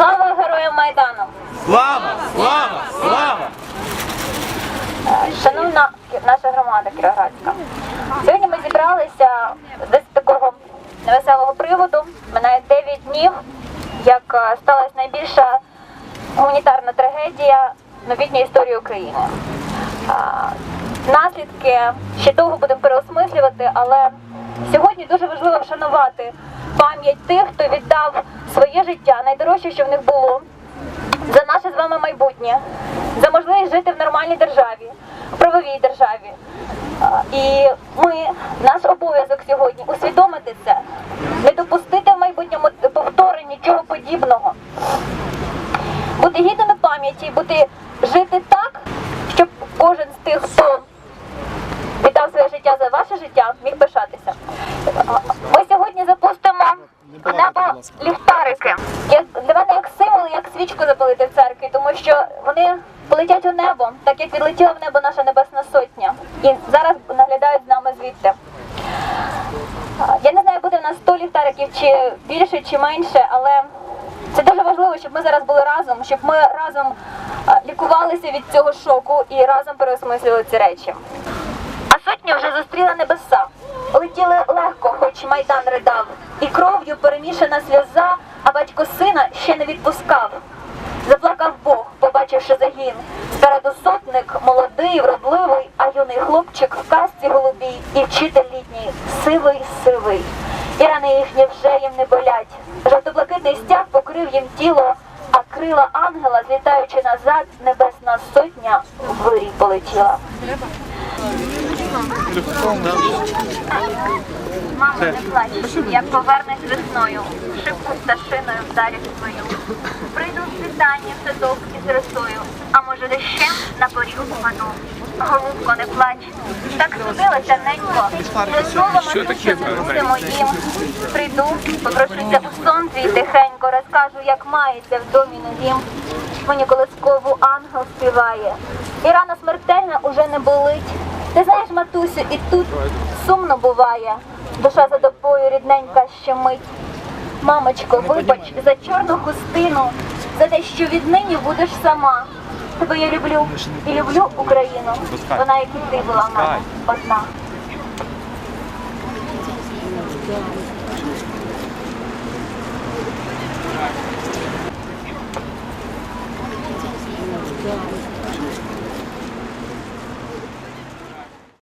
Слава героям Майдану! Слава! Слава! Слава! Шановна наша громада Кіровоградська, сьогодні ми зібралися з такого невеселого приводу. Минає 9 днів, як е, сталася найбільша гуманітарна трагедія новітньої історії України. Наслідки ще довго будемо переосмислювати, але сьогодні дуже важливо вшанувати пам'ять тих, хто віддав своє життя, найдорожче, що в них було, за наше з вами майбутнє, за можливість жити в нормальній державі, в правовій державі. І ми, наш обов'язок сьогодні усвідомити це, не допустити в майбутньому повторення нічого подібного, бути гідними пам'яті, бути жити так, щоб кожен з тих, хто за ваше життя, міг пишатися. Ми сьогодні запустимо небо ліхтарики. Для мене як символ, як свічку запалити в церкві, тому що вони полетять у небо, так як відлетіла в небо наша небесна сотня. І зараз наглядають з нами звідти. Я не знаю, буде в нас 100 ліхтариків чи більше, чи менше, але це дуже важливо, щоб ми зараз були разом, щоб ми разом лікувалися від цього шоку і разом переосмислювали ці речі. Сотня вже зустріла небеса. Летіли легко, хоч майдан ридав, і кров'ю перемішана сльоза, а батько сина ще не відпускав. Заплакав Бог, побачивши загін. Спереду сотник, молодий, вродливий, а юний хлопчик в касті голубій, і вчитель літній, сивий, сивий. І рани їхні вже їм не болять. Жовто-блакитний стяг покрив їм тіло, а крила ангела, злітаючи назад, небесна сотня вирій Мамо, не плач, як повернеш весною, шибку пташиною вдарять свою. Прийду в світанні в садок із росою, а може дощем на поріг упаду. Голубко, не плач, так судилася ненько, таке буде моїм. Прийду, попрошуся у сон твій тихенько, розкажу, як мається в домі новім. Мені колискову ангел співає, і рана смертельна уже не болить. Ти знаєш, матусю, і тут сумно буває. Душа за тобою рідненька щемить. Мамочко, вибач за чорну хустину, за те, що віднині будеш сама. Тебе я люблю і люблю Україну. Вона, як і ти була в мене одна.